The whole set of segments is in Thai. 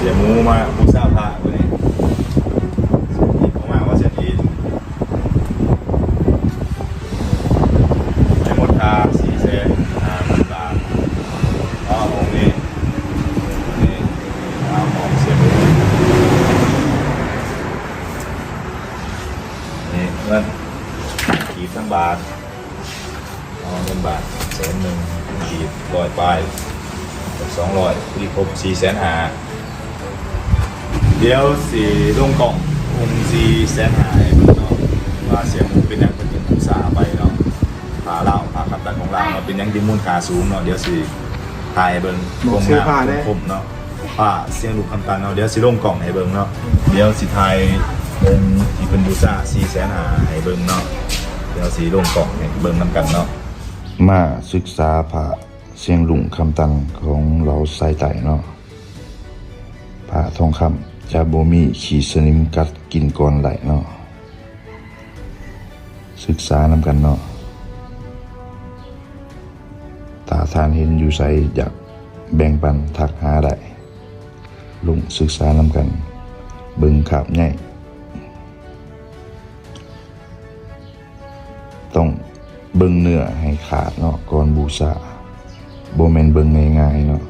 เสียหมูมาบูชาพระวันนี้หยิบอกมาว่าเสียดีให้หมดค่าสี่แสนห้าหมื่นบาทอ๋อองค์นี้นี่เอาของเสียหมูนี่เงินขีดทั้งบาทเอาเงินบาทแสนหนึ่งขีดร้อยปลายสองร้อยพอดีครบสี่แสนหา เดี๋ยวสี่ลงกล่องคงสี่แสนหาให้เบิ่งเนาะว่าเสียงหมูเป็นหยังเป็นอุตสาห์ไปเนาะพาเราพาคับตันของเราเนาะเป็นหยังที่มูลค่าสูงเนาะเดี๋ยวสิถ่ายให้เบิ่งบอกซื้อผ้าได้คมเนาะผ้าเสียงลูกคำตันเนาะเดี๋ยวสิลงกล่องให้เบิ่งเนาะเดี๋ยวสิถ่ายองค์ที่เป็นบูชาสี่แสนหาให้เบิ่งเนาะเดี๋ยวสิลงกล่องให้เบิ่งนํกันเนาะมาศึกษาพระเสียงหลุงคำตังของเราสายไต่เนาะพระทองคำ จะบ่มีขีดสนิมกัดกินก่อนไหลเนาะศึกษานำกันเนาะตาทานเห็นอยู่ใสอยากแบ่งปันทักหาได้ลุงศึกษานำกัน เบิ่งขาบใหญ่ต้องเบิ่งเนื้อให้ขาดเนาะก่อนบูชาบ่แม่นเบิ่งง่ายๆเนาะ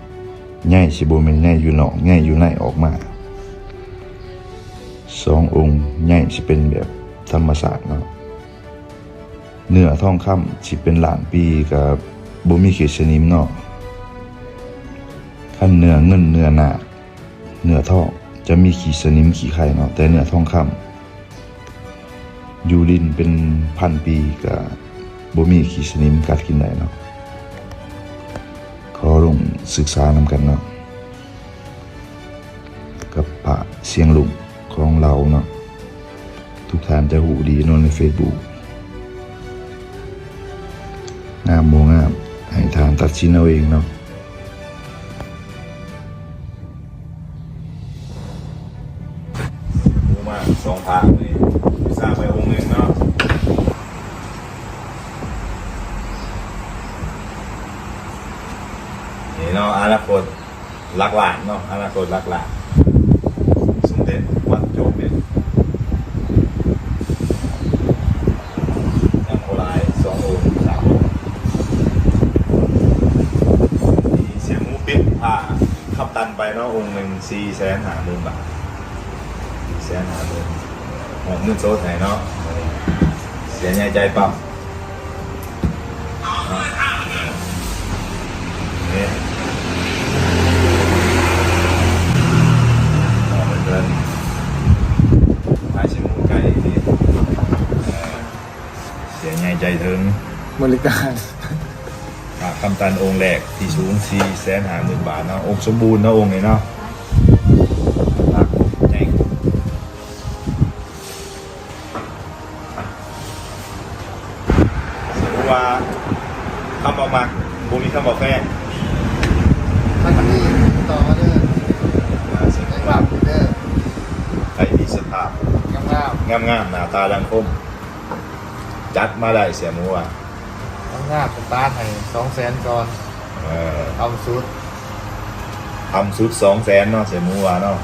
ใหญ่สิโบ่แม่นใหญ่อยู่เนอกใหญ่อยู่ในออกมา สององค์ใหญ่สิเป็นแบบธรรมศาสตร์เนาะเนื้อทองคำสิเป็นหลานปีกับบ่มีขีดสนิมเนาะคันเนื้อเงินเนื้อหนาเนื้อทองจะมีขีดสนิมขีดไข่เนาะแต่เนื้อทองคำยู่ดินเป็นพันปีกับบ่มีขีสนิมกัดกินได้เนาะขอลงศึกษานำกันเนาะกับพระเสียงลุง ของเราเนาะทุกท่านจะหูดีนอนใน Facebook งามโมงาม ให้ทานตัดสินเอาเองเนาะสองพระนี่สร้างไปองค์หนึ่งเนาะนี่เนาะอนาคตหลักหลานเนาะอนาคตหลักหลานสมเด็จวัดโจมเนี่ยยังโคลายสององค์สามองค์มีเสียงหมูปิ๊บ พาขับตันไปเนาะองค์หนึ่งสี่แสนหาหมื่นบาทเสียหาเลยหอมเงินโซ่ไหนเนาะเสียใจใจปั๊มเนี่ยหอมเหมือนกันพายชิมหมูไก่นี่เอ่อเสียใจถึงบริการ คำตันองค์แรกที่สูงสี่แสนหาหมื่นบาทเนาะองค์สมบูรณ์เนาะองค์นี้เนาะหลักใหญ่สมมติว่าคำเอามาบูมีคำบอกแฟนท่านนี้ต่อเด้ออ่าสิ่งได้ที่กราบเด้อใครมีสภาพงามงามงามๆหน้าตาดังคม จัดมาได้เสียหมูอะงาม งามสตาร์ทให้สองแสนก่อนเออเอาสุด ทำสุดสองแสนเนาะเสียหมูอะเนาะ